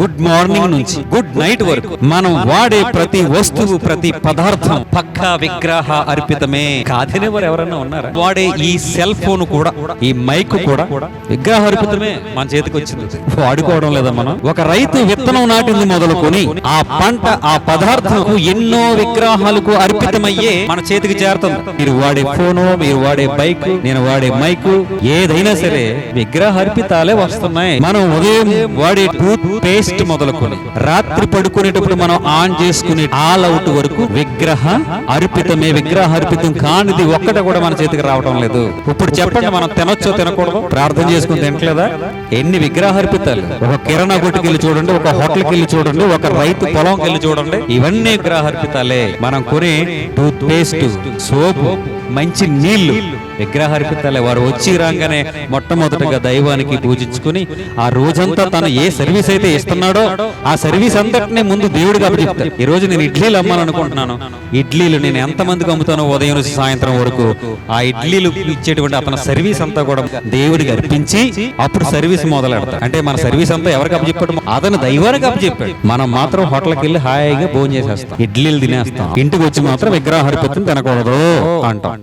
Good morning నుంచి. Good night వరకు. మనం వాడే ప్రతి వస్తువు ప్రతి పదార్థం. పక్కా విగ్రహ అర్పితమే. కాదని వారు ఎవరైనా ఉన్నారా? వాడే ఈ సెల్ ఫోన్ కూడా ఈ మైక్ కూడా విగ్రహ అర్పితమే. మన చేతికి వచ్చింది. వాడుకోవడం లేదా మనం? ఒక రైతు విత్తనం నాటింది మొదలుకొని ఆ పంట ఆ పదార్థం ఎన్నో విగ్రహాలకు అర్పితమయ్యే మన చేతికి చేరుతుంది. మీరు వాడే ఫోను మీరు వాడే బైక్ నేను వాడే మైక్ ఏదైనా సరే విగ్రహ అర్పితాలే వస్తున్నాయి. మనం ఉదయం వాడే టూత్ పేస్ట్ మొదలుకొని. రాత్రి పడుకునేటప్పుడు మనం ఆన్ చేసుకునే ఆల్ అవుట్ వరకు విగ్రహ అర్పితమే విగ్రహ అర్పితం కానిది ఒక్కట కూడా మన చేతికి రావడం లేదు. ఇప్పుడు చెప్పండి మనం తినొచ్చో తినకూడదు ప్రార్థన చేసుకుని తినట్లేదా? ఎన్ని విగ్రహ అర్పితాలు? ఒక కిరాణా కొట్టుకి వెళ్ళి చూడండి ఒక హోటల్కి వెళ్ళి చూడండి ఒక రైతు పొలంకి వెళ్ళి చూడండి. ఇవన్నీ విగ్రహ అర్పితాలే. మనం కొనే టూత్ పేస్ట్ సోపు మంచి నీళ్ళు విగ్రహార్పితాలే వారు వచ్చి రాగానే మొట్టమొదటిగా దైవానికి పూజించుకుని ఆ రోజంతా తను ఏ సర్వీస్ అయితే ఇస్తున్నాడో ఆ సర్వీస్ అంతటినే ముందు దేవుడికి అప్పచెప్తాడు ఈ రోజు నేను ఇడ్లీలు అమ్మాలనుకుంటున్నాను ఇడ్లీలు నేను ఎంత మందికి అమ్ముతానో ఉదయం నుంచి సాయంత్రం వరకు ఆ ఇడ్లీలు ఇచ్చేటువంటి అతని సర్వీస్ అంతా కూడా దేవుడికి అర్పించి అప్పుడు సర్వీస్ మొదలెడతాడు. అంటే మన సర్వీస్ అంతా ఎవరికి అప్పచెప్పాడు? అతను దైవానికి అప్పచెప్పాడు. మనం మాత్రం హోటల్కి వెళ్ళి హాయిగా భోజనం చేసేస్తాం. ఇడ్లీలు తినేస్తాం. ఇంటికి వచ్చి మాత్రం విగ్రహార్పితం తినకూడదు అంటాం.